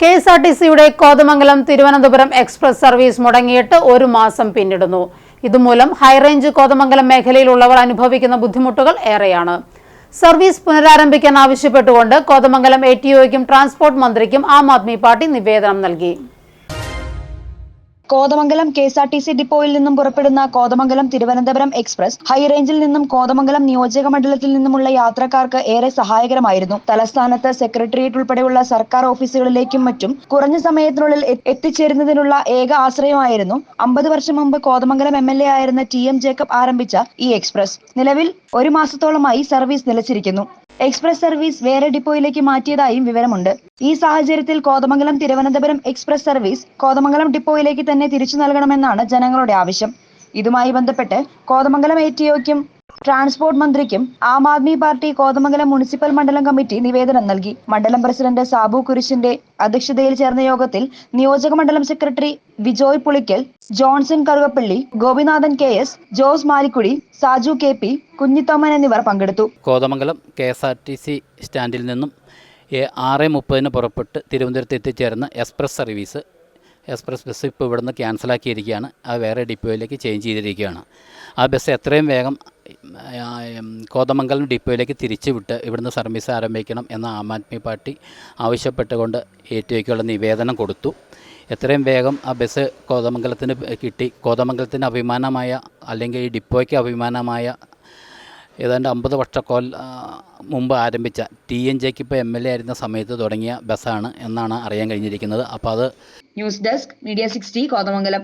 K S R T സിയുടെ Kothamangalam Thiruvananthapuram express service മുടങ്ങിയിട്ട് ഒരു മാസം പിന്നിടുന്നു. ഇതുമൂലം ഹൈറേഞ്ച് കോതമംഗലം മേഖലയിലുള്ളവർ അനുഭവിക്കുന്ന ബുദ്ധിമുട്ടുകൾ ഏറെയാണ്. സർവീസ് പുനരാരംഭിക്കാൻ ആവശ്യപ്പെട്ടുകൊണ്ട് കോതമംഗലം എ ടി ഒയ്ക്കും ട്രാൻസ്പോർട്ട് മന്ത്രിക്കും ആം ആദ്മി പാർട്ടി നിവേദനം നൽകി. Kothamangalam K S R T C ഡിപ്പോയിൽ നിന്നും പുറപ്പെടുന്ന കോതമംഗലം തിരുവനന്തപുരം എക്സ്പ്രസ് ഹൈറേഞ്ചിൽ നിന്നും കോതമംഗലം നിയോജക മണ്ഡലത്തിൽ നിന്നുമുള്ള യാത്രക്കാർക്ക് ഏറെ സഹായകരമായിരുന്നു. തലസ്ഥാനത്ത് സെക്രട്ടേറിയറ്റ് ഉൾപ്പെടെയുള്ള സർക്കാർ ഓഫീസുകളിലേക്കും മറ്റും കുറഞ്ഞ സമയത്തിനുള്ളിൽ എത്തിച്ചേരുന്നതിനുള്ള ഏക ആശ്രയമായിരുന്നു. അമ്പത് വർഷം മുമ്പ് കോതമംഗലം എം എൽ എ ആയിരുന്ന ടി എം ജേക്കബ് ആരംഭിച്ച ഈ എക്സ്പ്രസ്. നിലവിൽ ഒരു മാസത്തോളമായി സർവീസ് നിലച്ചിരിക്കുന്നു. എക്സ്പ്രസ് സർവീസ് വേറെ ഡിപ്പോയിലേക്ക് മാറ്റിയതായും വിവരമുണ്ട്. ഈ സാഹചര്യത്തിൽ കോതമംഗലം തിരുവനന്തപുരം എക്സ്പ്രസ് സർവീസ് കോതമംഗലം ഡിപ്പോയിലേക്ക് തന്നെ തിരിച്ചു നൽകണമെന്നാണ് ജനങ്ങളുടെ ആവശ്യം. ഇതുമായി ബന്ധപ്പെട്ട് കോതമംഗലം എ ടി ട്രാൻസ്പോർട്ട് മന്ത്രിക്കും ആം ആദ്മി പാർട്ടി കോതമംഗലം മുനിസിപ്പൽ മണ്ഡലം കമ്മിറ്റി നിവേദനം നൽകി. മണ്ഡലം പ്രസിഡന്റ് സാബു കുരിശിന്റെ അധ്യക്ഷതയിൽ ചേർന്ന യോഗത്തിൽ നിയോജക മണ്ഡലം secretary Vijoy Pulickal Johnson Karukappally Gopinathan K S Jose Malikudi Saju K P Kunjithoman എന്നിവർ പങ്കെടുത്തു. Kothamangalam K S R T C സ്റ്റാൻഡിൽ നിന്നും ആറ് മുപ്പതിന് പുറപ്പെട്ട് തിരുവനന്തപുരത്ത് എത്തിച്ചേർന്ന എക്സ്പ്രസ് സർവീസ് എക്സ്പ്രസ് ബസ് ഇപ്പോൾ ഇവിടുന്ന് ക്യാൻസലാക്കിയിരിക്കുകയാണ്. അത് വേറെ ഡിപ്പോയിലേക്ക് ചേഞ്ച് ചെയ്തിരിക്കുകയാണ്. ആ ബസ് എത്രയും വേഗം കോതമംഗലം ഡിപ്പോയിലേക്ക് തിരിച്ചുവിട്ട് ഇവിടുന്ന് സർവീസ് ആരംഭിക്കണം എന്ന ആം ആദ്മി പാർട്ടി ആവശ്യപ്പെട്ടുകൊണ്ട് ഒക്കുള്ള നിവേദനം കൊടുത്തു. എത്രയും വേഗം ആ ബസ് കോതമംഗലത്തിന് കിട്ടി. കോതമംഗലത്തിന് അഭിമാനമായ അല്ലെങ്കിൽ ഈ ഡിപ്പോയ്ക്ക് അഭിമാനമായ ഏതാണ്ട് അമ്പത് വർഷക്കോൽ മുമ്പ് ആരംഭിച്ച ടി എൻ ജെക്ക് ഇപ്പോൾ എം എൽ എ ആയിരുന്ന സമയത്ത് തുടങ്ങിയ ബസ്സാണ് എന്നാണ് അറിയാൻ കഴിഞ്ഞിരിക്കുന്നത്. അപ്പോൾ അത് news desk media sixty Kothamangalam.